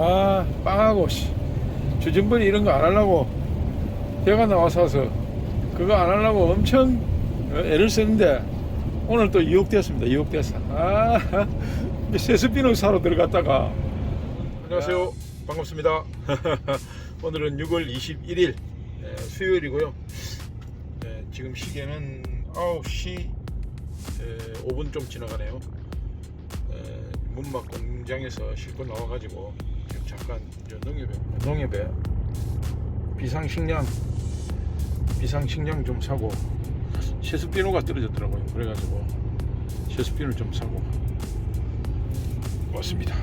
아 빵하고 씨. 주진벌이 이런 거 안 하려고 배가 나와서 와서 그거 안 하려고 엄청 어, 애를 쓰는데 오늘 또 유혹되었습니다 유혹됐어 아 세스피노 사러 들어갔다가. 안녕하세요. 반갑습니다. 오늘은 6월 21일 예, 수요일이고요. 예, 지금 시계는 9시 5분 좀 지나가네요. 예, 문막 공장에서 싣고 나와가지고 저 농협에 농협에 비상식량. 비상식량 좀 사고. 셰스피노가 떨어졌더라고요. 그래가지고 셰스피노를 좀 사고. 왔습니다.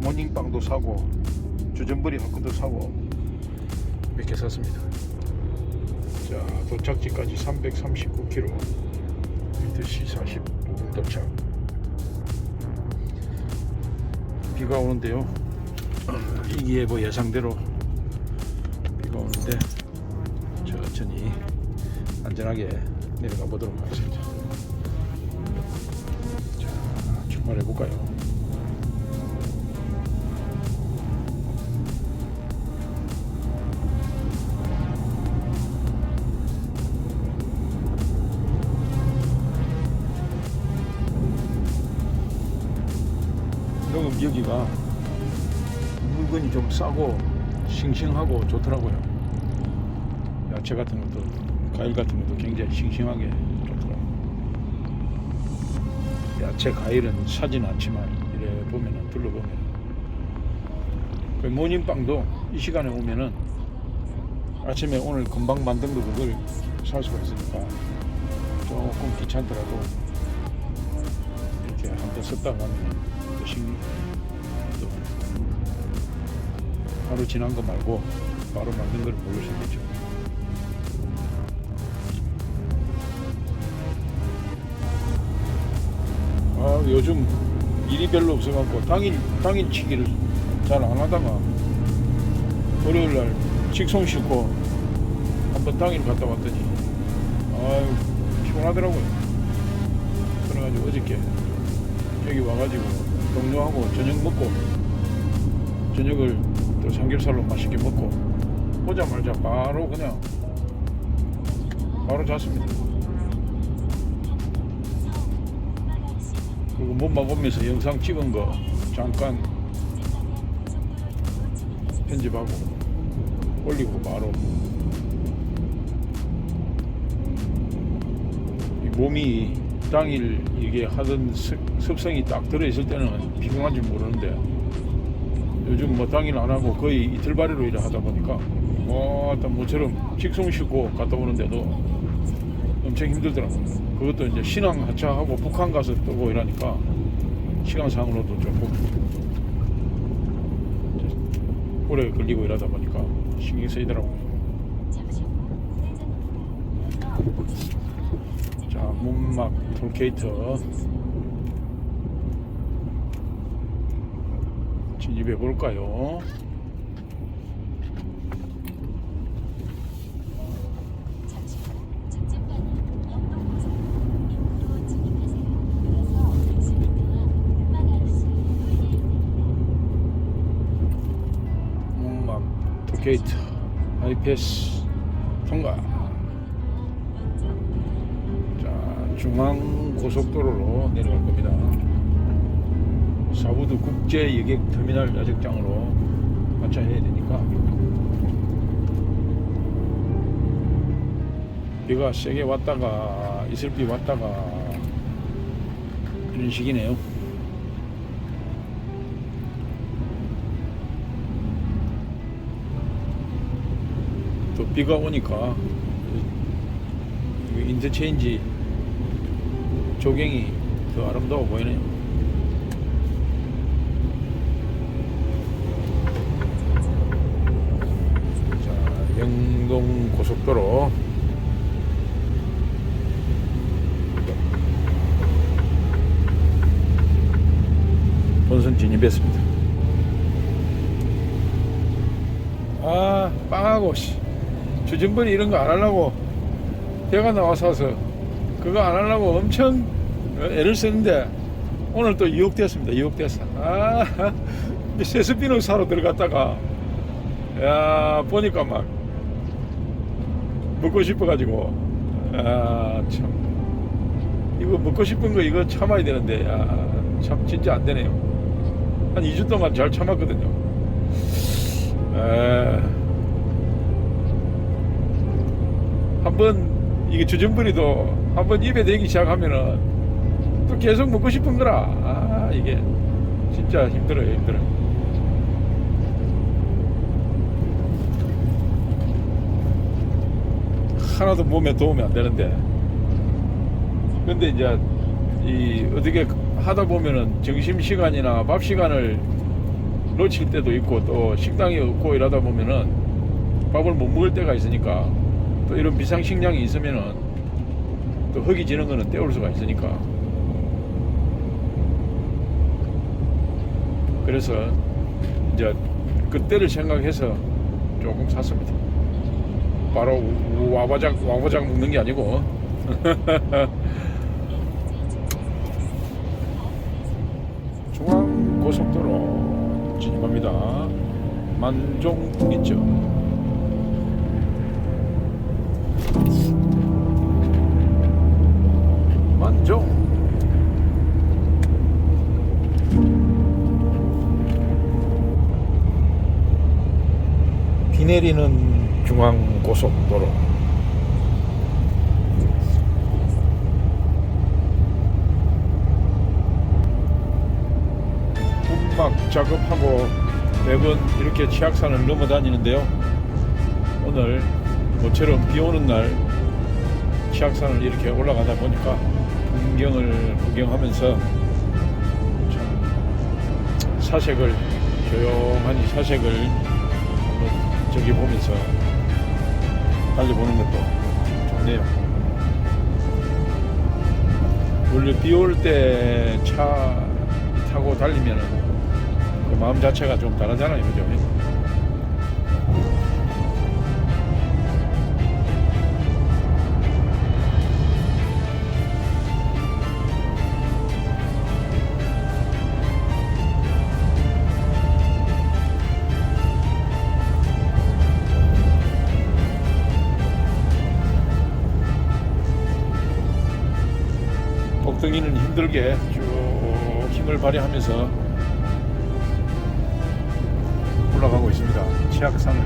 모닝빵도 사고 주전부리 한건도 사고. 몇 개 샀습니다. 자 도착지까지 339km 8시 45분 도착 비가 오는데요. 이기예보 예상대로 비가 오는데 천천히 안전하게 내려가 보도록 하겠습니다. 자 출발해 볼까요 좀 싸고 싱싱하고 좋더라고요. 야채 같은 것도 과일 같은 것도 굉장히 싱싱하게 좋더라고요. 야채 과일은 사진 않지만 이래 보면은 둘러보면 그 모닝빵도 이 시간에 오면은 아침에 오늘 금방 만든 거 그걸 살 수가 있으니까 조금 귀찮더라도 이렇게 한번 썼다 가면 또 싱, 하루 지난 거 말고 바로 만든 걸 먹을 수 있겠죠. 아 요즘 일이 별로 없어갖고 당일 당일 치기를 잘 안 하다가 월요일 날 직송 싣고 한번 당일 갔다 왔더니 아유 피곤하더라고요. 그래가지고 어저께 여기 와가지고 동료하고 저녁 먹고 저녁을 또 삼겹살로 맛있게 먹고 오자마자 바로 그냥 바로 잤습니다. 그리고 못 먹으면서 영상 찍은 거 잠깐 편집하고 올리고 바로 이 몸이 당일 이게 하던 습- 습성이 딱 들어있을 때는 피곤한 줄 모르는데 요즘 뭐 당일 안 하고 거의 이틀발이로 일을 하다 보니까 뭐 일단 모처럼 직송 싣고 갔다 오는데도 엄청 힘들더라고요. 그것도 이제 신앙 하차하고 북한 가서 뜨고 이러니까 시간상으로도 조금 오래 걸리고 이러다 보니까 신경 쓰이더라고요. 자, 문막 톨게이트 진입해 볼까요? 문막 톨게이트 하이패스 통과. 자, 중앙 고속도로로 내려갈 겁니다. 사부두 국제 여객 터미널 야적장으로 마차해야 되니까 비가 세게 왔다가 이슬비 왔다가 이런 식이네요. 또 비가 오니까 이 인터체인지 조경이 더 아름다워 보이네요. 자, 영동 고속도로 본선 진입했습니다. 아, 빵하고 씨. 주진벌이 이런 거 안 하려고 배가 나와서 와서 그거 안 하려고 엄청 어, 애를 쓰는데 오늘 또 유혹되었습니다. 유혹됐어. 아, 세스피노 사러 들어갔다가, 야, 보니까 막, 먹고 싶어가지고, 아, 참. 이거 먹고 싶은 거 이거 참아야 되는데, 야, 참, 진짜 안 되네요. 한 2주 동안 잘 참았거든요. 에, 한번, 이게 주전부리도 한번 입에 대기 시작하면은, 또 계속 먹고 싶은 거라. 아, 이게 진짜 힘들어요, 힘들어. 하나도 몸에 도움이 안 되는데. 근데 이제 이 어떻게 하다 보면은 점심 시간이나 밥 시간을 놓칠 때도 있고 또 식당이 없고 이러다 보면은 밥을 못 먹을 때가 있으니까 또 이런 비상식량이 있으면은 또 흙이 지는 거는 때울 수가 있으니까 그래서 이제 그때를 생각해서 조금 샀습니다. 바로 와바작 와바작 먹는 게 아니고 중앙 고속도로 진입합니다. 만종 있죠. 만종. 비 내리는 중앙 고속도로. 운막 작업하고 매번 이렇게 치악산을 넘어 다니는데요. 오늘 모처럼 비 오는 날 치악산을 이렇게 올라가다 보니까 풍경을 구경하면서 참 사색을 조용하니 사색을 한번 저기 보면서 달려보는 것도 좋네요. 원래 비 올 때 차 타고 달리면은 그 마음 자체가 좀 다르잖아요, 그죠? 힘들게 쭉 힘을 발휘하면서 올라가고 있습니다. 치악산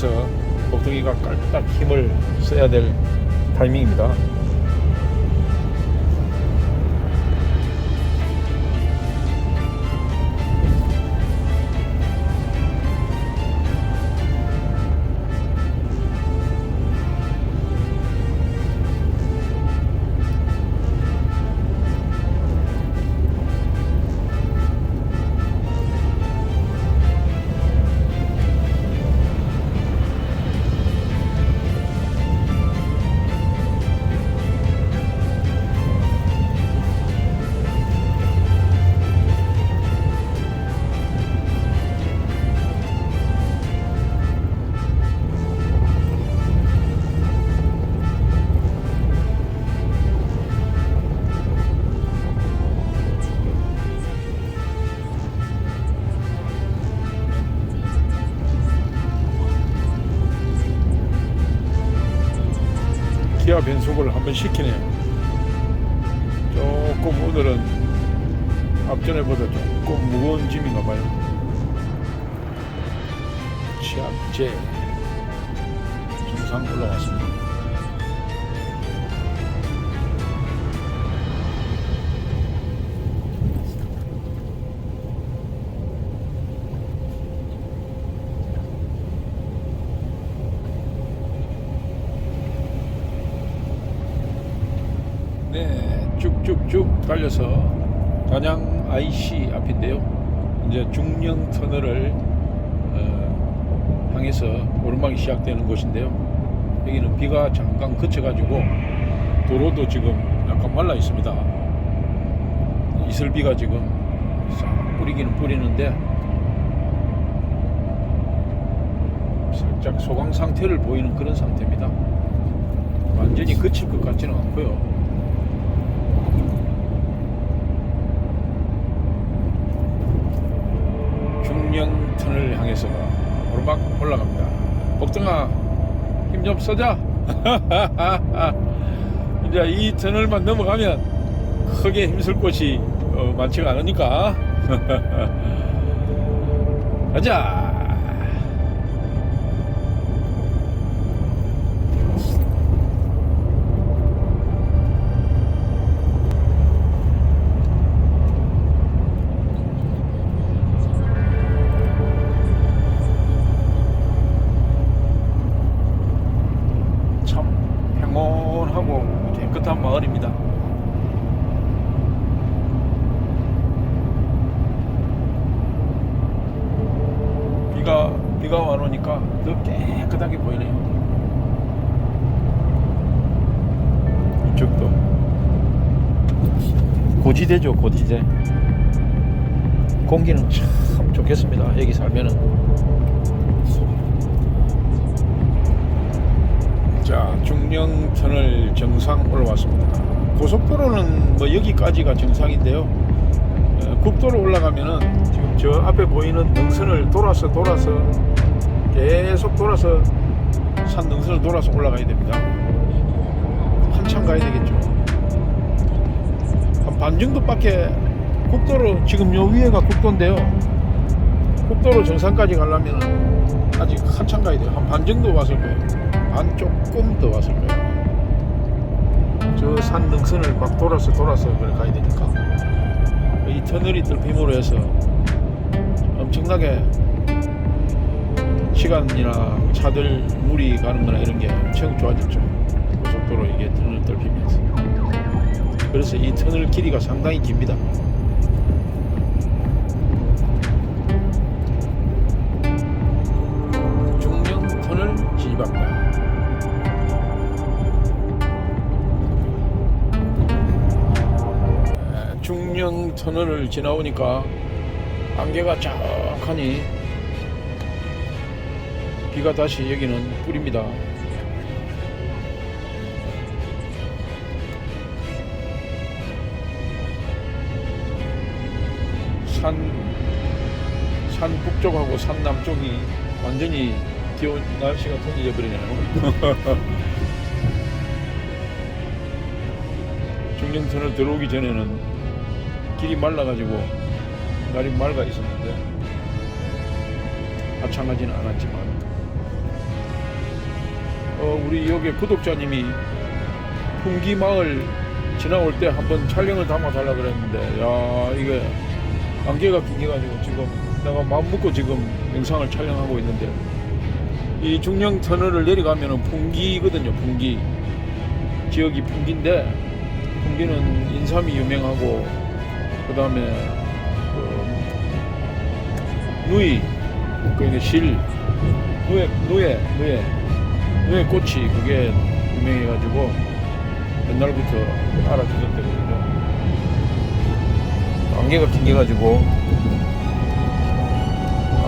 향해서 복덩이가 깔딱 힘을 써야 될 타이밍입니다. 변속을 한번 시키네요. 조금 오늘은 앞전에보다 조금 무거운 짐인가 봐요. 치악제 정상 올라왔습니다. 달려서 단양 IC 앞인데요. 이제 중령 터널을 어, 향해서 오르막이 시작되는 곳인데요. 여기는 비가 잠깐 그쳐가지고 도로도 지금 약간 말라 있습니다. 이슬비가 지금 싹 뿌리기는 뿌리는데 살짝 소강 상태를 보이는 그런 상태입니다. 완전히 그칠 것 같지는 않고요. 중령턴을 향해서 오르막 올라갑니다. 복등아 힘 좀 써자. 이제 이 터널만 넘어가면 크게 힘쓸 곳이 어, 많지가 않으니까 가자. 고지대죠 고지대. 공기는 참 좋겠습니다. 여기 살면은. 자, 중령터널 정상 올라왔습니다. 고속도로는 뭐 여기까지가 정상인데요. 어, 국도로 올라가면은 지금 저 앞에 보이는 능선을 돌아서 돌아서 계속 돌아서 산 능선을 돌아서 올라가야 됩니다. 한참 가야 되겠죠. 한반 정도밖에 국도로 지금 요 위에가 국도인데요. 국도로 정상까지 가려면 아직 한참 가야 돼요. 한 반 정도 왔을 거예요. 반 조금 더 왔을 거예요. 저 산 능선을 막 돌아서 돌아서 그걸 가야 되니까 이 터널이 뚫힘으로 해서 엄청나게 시간이나 차들 물이 가는 거나 이런 게 엄청 좋아졌죠. 고속도로 이게 터널 뚫히면서 그래서 이 터널 길이가 상당히 깁니다. 중령 터널 진입합니다. 에, 중령 터널을 지나오니까 안개가 쫙하니 비가 다시 여기는 뿌립니다. 북쪽하고 산 남쪽이 완전히 기온 날씨가 통일져 버리네요. 중령선을 들어오기 전에는 길이 말라가지고 날이 맑아 있었는데 하창하지는 않았지만 어, 우리 여기 구독자님이 풍기 마을 지나올 때 한번 촬영을 담아 달라 그랬는데 야 이게 안개가 낑겨가지고 지금 내가 마음 먹고 지금 영상을 촬영하고 있는데 이 중령 터널을 내려가면은 풍기거든요 풍기. 지역이 풍기인데 풍기는 인삼이 유명하고 그 다음에 그 누이 그러니까 실 누에 누에 누에 누에 꽃이 그게 유명해가지고 옛날부터 알아주셨대거든요. 안개가 낑겨가지고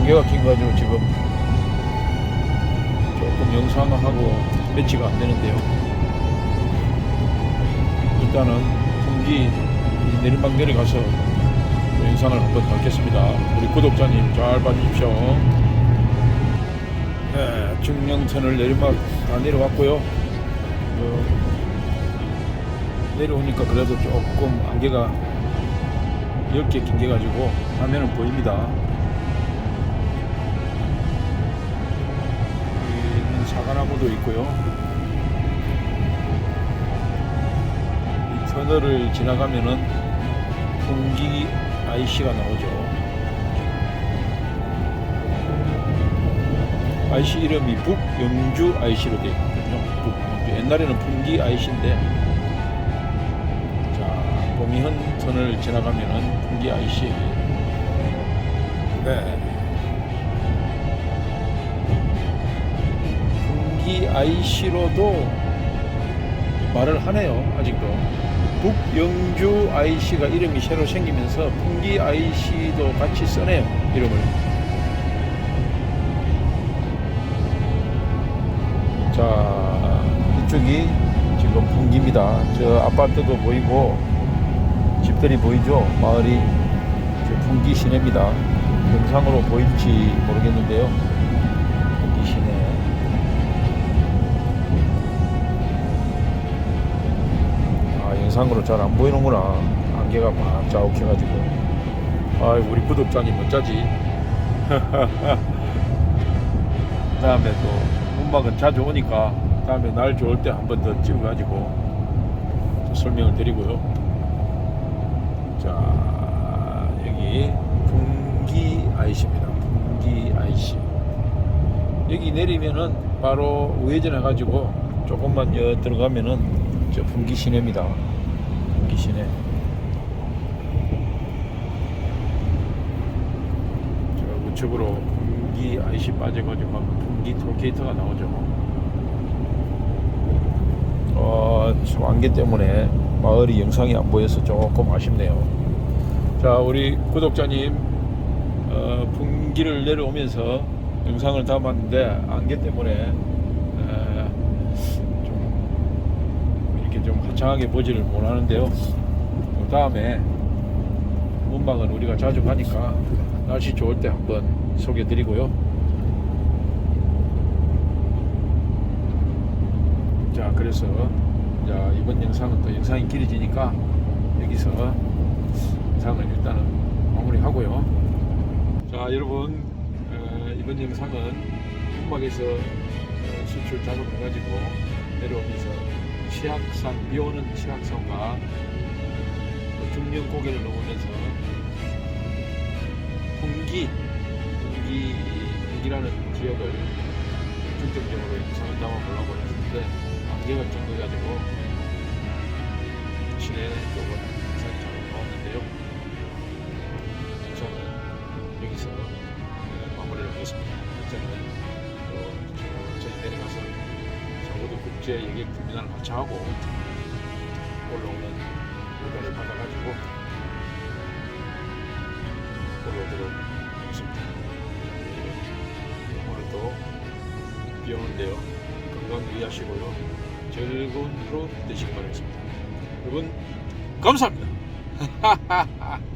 안개가 낑겨가지고 지금 조금 영상하고 매치가 안 되는데요. 일단은 이 내리막 내려가서 또 영상을 한번 담겠습니다. 우리 구독자님 잘 봐주십시오. 네, 중령천을 내리막 다 내려왔고요. 어, 내려오니까 그래도 조금 안개가 10개 낑겨가지고 화면은 보입니다. 사과나무도 있고요. 이 터널을 지나가면은 풍기 IC가 나오죠. IC 이름이 북영주 IC로 되어 있거든요. 옛날에는 풍기 IC인데 경인선을 지나가면은 풍기 IC. 네. 풍기 IC로도 말을 하네요. 아직도. 북영주 IC가 이름이 새로 생기면서 풍기 IC도 같이 써네요. 이름을. 자, 이쪽이 지금 풍기입니다. 저 아파트도 보이고 집들이 보이죠? 마을이 저 풍기 시내입니다. 영상으로 보일지 모르겠는데요. 아, 영상으로 잘 안 보이는구나. 안개가 막 자욱해가지고. 아, 우리 구독자님 어쩌지? 다음에 또 문막은 자주 오니까 다음에 날 좋을 때 한 번 더 찍어가지고 또 설명을 드리고요. 자 여기 풍기 IC입니다. 풍기 IC 여기 내리면은 바로 우회전 해가지고 조금만 여 들어가면은 저 풍기 시내입니다. 시내. 저 우측으로 풍기 IC 빠져가지고 풍기 톨게이트가 나오죠. 어, 저 안개 때문에 마을이 영상이 안 보여서 조금 아쉽네요. 자, 우리 구독자님, 어, 풍기를 내려오면서 영상을 담았는데 안개 때문에 에, 좀 좀 화창하게 보지를 못하는데요. 그 다음에 문방은 우리가 자주 가니까 날씨 좋을 때 한번 소개드리고요. 자 그래서 자 이번 영상은 또 영상이 길어지니까 여기서 영상을 일단은 마무리하고요. 자 여러분 어, 이번 영상은 음악에서 어, 수출 작업해가지고 내려오면서 치악산 비오는 치악산과 또 중령 고개를 넘으면서 풍기 풍기 풍기라는 지역을 중점적으로 영상을 담아 보려고 했는데 안개가 좀 돼가지고 시내 쪽은 영상이 잘안 나왔는데요. 영상은 여기서 네, 마무리를 하겠습니다. 저는 국제 여객 터미널 하차하고 올라오는 물건을 받아가지고 올라오도록 하겠습니다 네, 오늘도 비 오는데요. 건강 유의하시고요. 즐거운 하루 되시길 바라겠습니다. 여러분, 감사합니다.